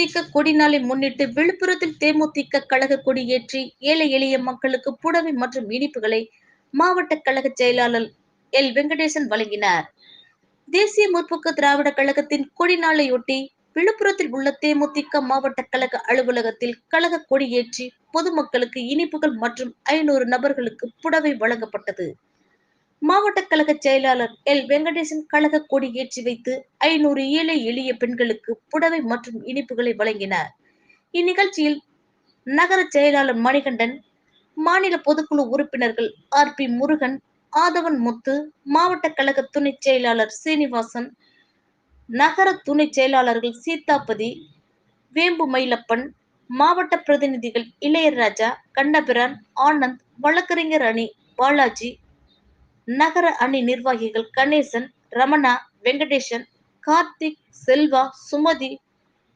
தேமுதிக கொடி நாளை முன்னிட்டு விழுப்புரத்தில் தேமுதிக கழக கொடி ஏற்றி ஏழை எளிய மக்களுக்கு புடவை மற்றும் இனிப்புகளை மாவட்ட கழக செயலாளர் எல். வெங்கடேசன் வழங்கினார். தேசிய முற்போக்கு திராவிட கழகத்தின் கொடி நாளையொட்டி விழுப்புரத்தில் உள்ள தேமுதிக மாவட்ட கழக அலுவலகத்தில் கழக கொடி ஏற்றி பொதுமக்களுக்கு இனிப்புகள் மற்றும் ஐநூறு நபர்களுக்கு புடவை வழங்கப்பட்டது. மாவட்ட கழக செயலாளர் எல். வெங்கடேசன் கழக கொடி ஏற்றி வைத்து ஐநூறு ஏழை எளிய பெண்களுக்கு புடவை மற்றும் இனிப்புகளை வழங்கினார். இந்நிகழ்ச்சியில் நகர செயலாளர் மணிகண்டன் மாநில பொதுக்குழு உறுப்பினர்கள் ஆர். பி. முருகன் ஆதவன் முத்து மாவட்ட கழக துணை செயலாளர் சீனிவாசன் நகர துணை செயலாளர்கள் சீதாபதி வேம்பு மயிலப்பன் மாவட்ட பிரதிநிதிகள் இளையராஜா கண்ணபிரான் ஆனந்த் வழக்கறிஞர் அணி பாலாஜி நகர அணி நிர்வாகிகள் கணேசன் ரமணா வெங்கடேசன் கார்த்திக் செல்வா சுமதி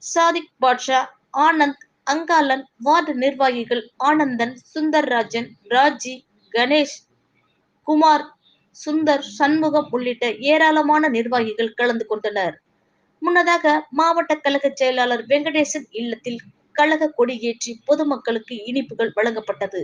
சாதிக் பாட்ஷா ஆனந்த் அங்காளன் வார்டு நிர்வாகிகள் ஆனந்தன் சுந்தர்ராஜன் ராஜி கணேஷ் குமார் சுந்தர் சண்முகம் உள்ளிட்ட ஏராளமான நிர்வாகிகள் கலந்து கொண்டனர். முன்னதாக மாவட்ட கழக செயலாளர் வெங்கடேசன் இல்லத்தில் கழக கொடியேற்றி பொதுமக்களுக்கு இனிப்புகள் வழங்கப்பட்டது.